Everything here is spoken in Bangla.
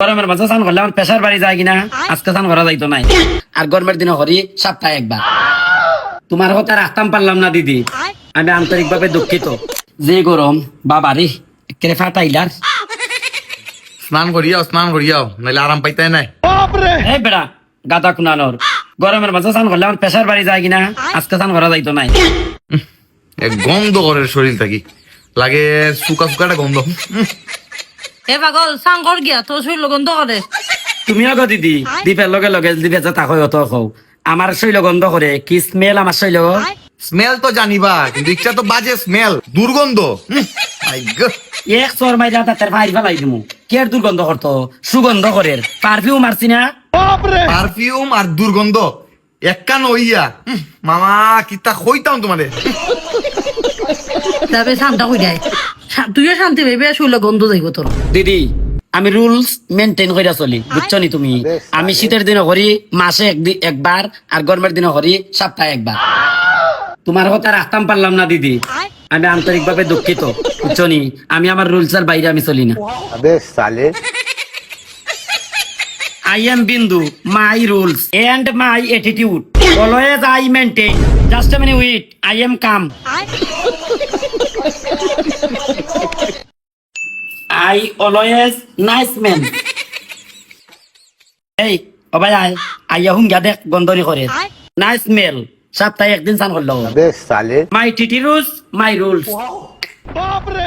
গরমের মাঝে স্নান করলে আমার বাড়ি যায় কিনা? আজকে স্নান করা যাইতো নাই। আর গরমের দিনে হরি সপ্তাহে একবার। তোমার কথা রাখতাম পারলাম না দিদি। আমি আন্তরিকভাবে দুঃখিত। যে গরম বাবা রে একেবারে ফাটাইলার। স্নান করিয়াও স্নান করিয়াও নাহলে আরাম পাইতে নাই। এই বেড়া গাদা কুনানোর গরমের মাঝে স্নান করলে আমার প্রেশার বাড়ি যায় কিনা? আজকে স্নান করা যাইতো নাই। এ গন্ধ করে শরীর থাকি লাগে শুকা শুকাটা গন্ধ। এ পাগল সাংকর গিয়া? তোর শরীর গন্ধ করে তুমিও গো দিদি দীপের লগে লগে দিবে যে তাকো অত কও। আমার শৈল গন্ধ করে কি স্মেল আমার শৈল স্মেল তো জানিবা কিন্তু ইচ্ছা তো বাজে স্মেল দুর্গন্ধ. এক চর মাইরা তাতে ভাই ফেলাই দিমু। কি আর দুর্গন্ধ করতো সুগন্ধ করে পারফিউম মারছি না? পারফিউম আর দুর্গন্ধ একখান উম, মামা কিতা কইতাম তোমারে তবে শান্ত হয়ে যায় তুইও শান্তি ভেবে শুইলে গন্ধ যাইব তোর। দিদি আমি রুলস মেনটেন করে চলি। বুঝছ নি তুমি? আমি শীতের দিনে হরি মাসে একবার আর গরমের দিনে হরি সপ্তাহে একবার। তোমার কথা রাখতাম পারলাম না দিদি। আমি আন্তরিকভাবে দুঃখিত বুঝছ নি? আমি আমার রুলস এর বাইরে আমি চলি না। I am Bindu my rules and my attitude always I maintain just minute wait I am calm I always nice man এই ও ভাই আই আই হুম গা দেখ গন্ধরি করে। নাইস মেল সপ্তাহে একদিন চান করল। My TT rules my rules বাপরে।